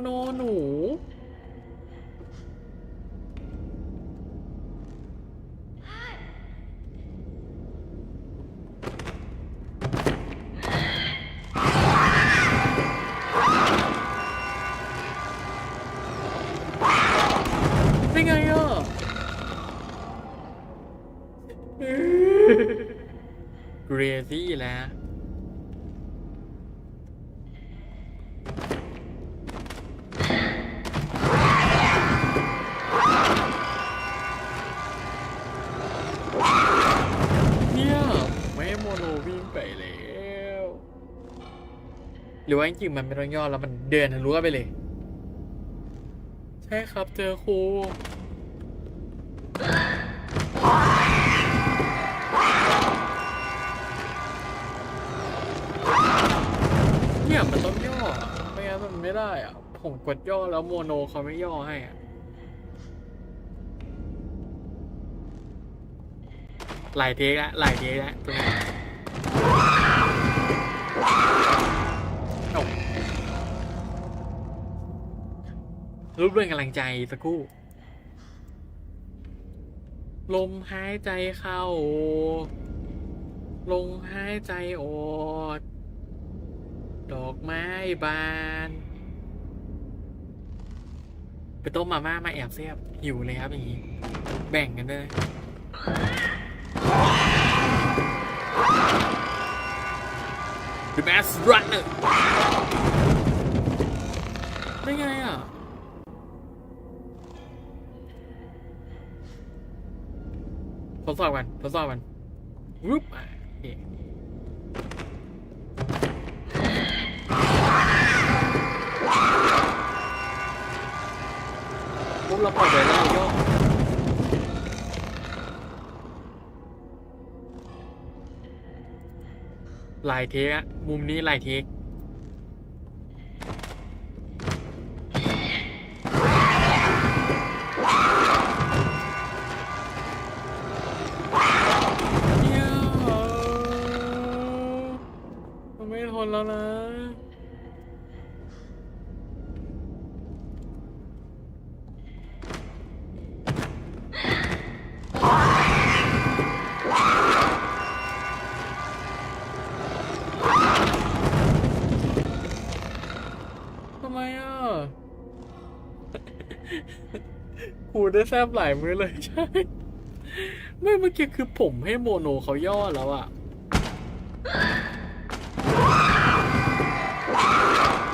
โนหนู ได้ไงอะเกรซี่แล้ว หรือว่าจริงๆมันไม่ต้องย่อแล้วมันเดินทะลุไปเลย ใช่ครับเจอครูเนี่ยมันต้องย่อ ไม่งั้นมันไม่ได้อะ ผมกดย่อแล้วโมโนเขาไม่ย่อให้อะหลายเทคละหลายเทคละตรงนี้ รูปเรื่องกำลังใจสักครู่ ลมหายใจเข้าลงหายใจออกดอกไม้บาน ไปต้มมาม่ามาแอบเสียบหิวเลยครับอย่างนี้ แบ่งกันด้วย The Best Runner ได้ไงอะ ทดสอบกันทดสอบกันรูปโอเคปุ๊บเราปล่อยเลยแล้วเราโยกหลายเทคอะมุมนี้หลายเทค แล้วนะ ทำไมอะ หูได้แซบหลายมือเลยใช่ ไม่เมื่อกี้คือผมให้โมโนเขาย่อแล้วอะ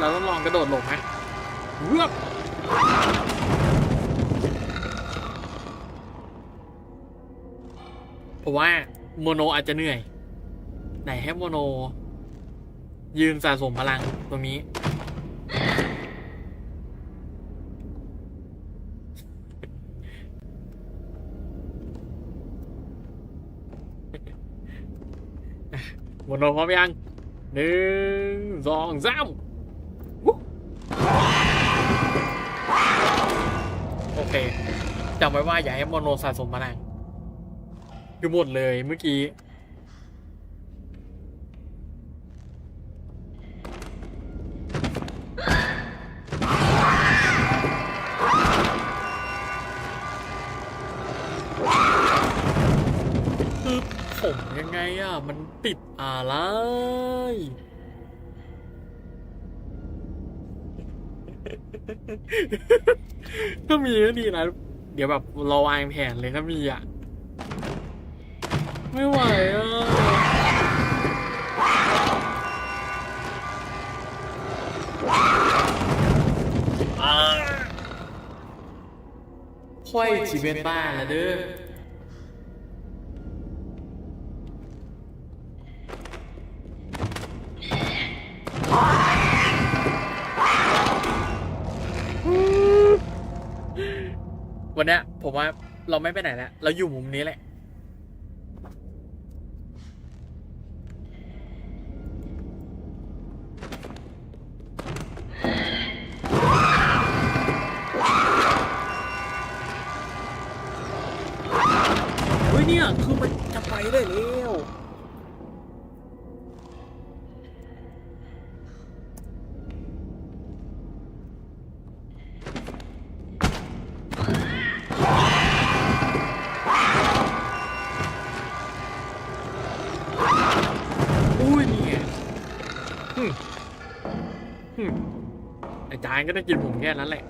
เราต้องลองกระโดดหลบไหมเรือบเพราะว่าโมโนอาจจะเหนื่อย ไหนให้โมโน ยืนสะสมพลังตรงนี้ โมโนพร้อมยังหนึ่งสองสาม อเคจำไว้ว่าอย่าให้มโนสะสมพลังคือหมดเลยเมื่อกี้คือผมยังไงอะ มันติดอะไร ถ้ามีก็ดีนะ เดี๋ยวแบบเราวางแผนเลยถ้ามีอะ ไม่ไหวอะ ค่อยชีเป็นบ้านละเด้อ วันนี้ผมว่าเราไม่ไปไหนแล้วเราอยู่มุมนี้แหละ เฮ้ยเนี่ย คือมันจะไปได้เลยายก็ได้กินผมแค่นั้นแหละ